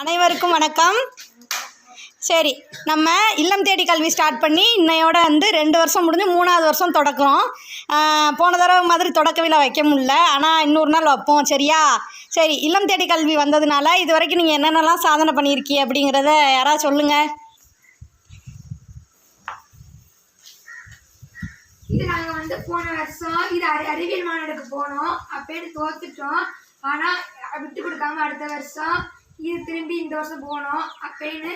அனைவருக்கும் வணக்கம். சரி நம்ம இல்லம் தேடி கல்வி ஸ்டார்ட் பண்ணி இன்னையோட வந்து ரெண்டு வருஷம் முடிஞ்சு மூணாவது வருஷம் தொடக்கிறோம். போன தடவை மாதிரி தொடக்க விழா வைக்க முடில ஆனால் இன்னொரு நாள் வைப்போம் சரியா? சரி இல்லம் தேடி கல்வி வந்ததுனால இது வரைக்கும் நீங்கள் என்னென்னலாம் சாதனை பண்ணியிருக்கீ அப்படிங்கிறத யாராவது சொல்லுங்கள் இது நாங்கள் வந்து போன வருஷம் இது அறி அறிவியல் மாநாடுக்கு போனோம். அப்பயே தோத்துட்டோம். ஆனால் விட்டு கொடுக்காம அடுத்த வருஷம் இது திரும்பி இந்த வருஷம் போனோம். அப்பேன்னு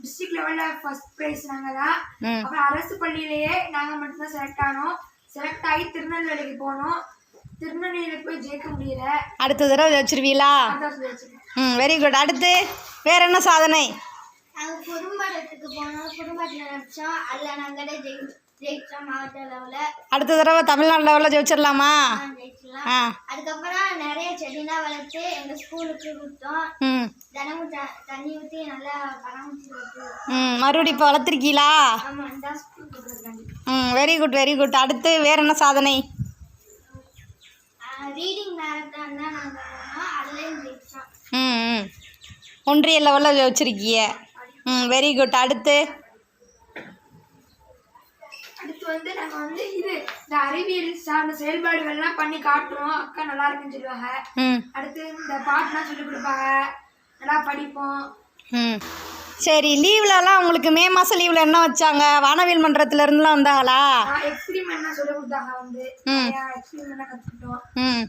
டிஸ்ட்ரிக்ட் லெவல்ல ஃபர்ஸ்ட் ப்ரைஸ் நாங்க தான். அப்புறம் அரசு பள்ளியிலேயே நாங்க மட்டும்தான் செலக்ட் ஆனோம். செலக்ட் ஆகி திருநெல்வேலிக்கு போனோம். திருநெல்வேலியில போய் ஜெயிக்க முடியல. அடுத்த தடவை வச்சிருவீங்களா ம் வெரி குட் அடுத்து வேற என்ன சாதனை? நாங்கள் குறும்பாட்டத்துக்கு போனோம். குறும்பாட்டில் நடித்தோம் அதில் நாங்களே ஜெயி ஜெயிச்சோம் மாவட்ட லெவலில் அடுத்த தடவை தமிழ்நாடு லெவலில் ஜெயிச்சிடலாமா அதுக்கப்புறம் நிறைய செடிலாம் வளர்த்து எங்கள் ஸ்கூலுக்கு கொடுத்தோம் ம். தினமும் தண்ணி ஊற்றி நல்லா பராமரிச்சு ம் மறுபடியும் இப்போ வளர்த்துருக்கீங்களா? ம் வெரி குட் வெரி குட் அடுத்து வேற என்ன சாதனை? ரீடிங் மேரத்தான் தான் நாங்கள் போனோம். அதுலேயும் ஜெயிச்சோம். ம் ம். ஒன்றிய லெவலில் வச்சுருக்கீங்க. ம் வெரி குட் அடுத்து? அடுத்து வந்து நாங்க வந்து இது இந்த அறிவியல் சார்ந்த செயல்பாடுகள்லாம் பண்ணி காட்டுறோம். அக்கா நல்லா இருக்குன்னு சொல்லுவாங்க. ம். அடுத்து இந்த பாட்டுலாம் சொல்லி கொடுப்பாங்க. நல்லா படிப்போம். ம். சரி லீவ்லலாம் உங்களுக்கு மே மாதம் லீவில் என்ன வச்சாங்க? வானவியல் மன்றத்துலேருந்துலாம் வந்தாங்களா? எக்ஸ்பிரிமெண்ட்லாம் சொல்லி கொடுத்தாங்க வந்து. எக்ஸ்பிரிமெண்ட்லாம் கற்றுக்கிட்டோம் ம்.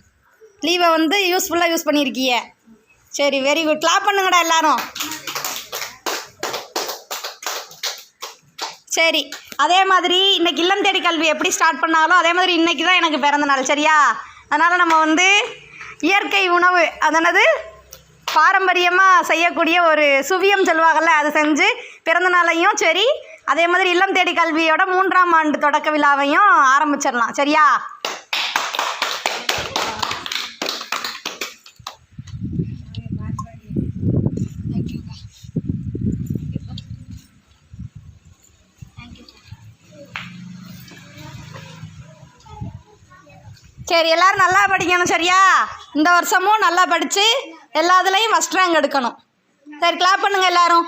லீவை வந்து யூஸ்ஃபுல்லாக யூஸ் பண்ணியிருக்கீங்க சரி வெரி குட் கிளாப் பண்ணுங்கடா எல்லாரும். சரி அதே மாதிரி இன்னைக்கு இல்லம் தேடி கல்வி எப்படி ஸ்டார்ட் பண்ணாலும் அதே மாதிரி இன்னைக்கு தான் எனக்கு பிறந்த நாள் சரியா? அதனால் நம்ம வந்து இயற்கை உணவு அதனது பாரம்பரியமாக செய்யக்கூடிய ஒரு சுவியம் சொல்லுவாங்கள்ல அதை செஞ்சு பிறந்த நாளையும் சரி அதே மாதிரி இல்லம் தேடி கல்வியோட மூன்றாம் ஆண்டு தொடக்க விழாவையும் ஆரம்பிச்சிடலாம் சரியா? சரி எல்லாரும் நல்லா படிக்கணும் சரியா? இந்த வருஷமும் நல்லா படித்து எல்லா இதுலேயும் ஃபஸ்ட் ரேங்க் எடுக்கணும். சரி கிளாப் பண்ணுங்கள் எல்லாரும்.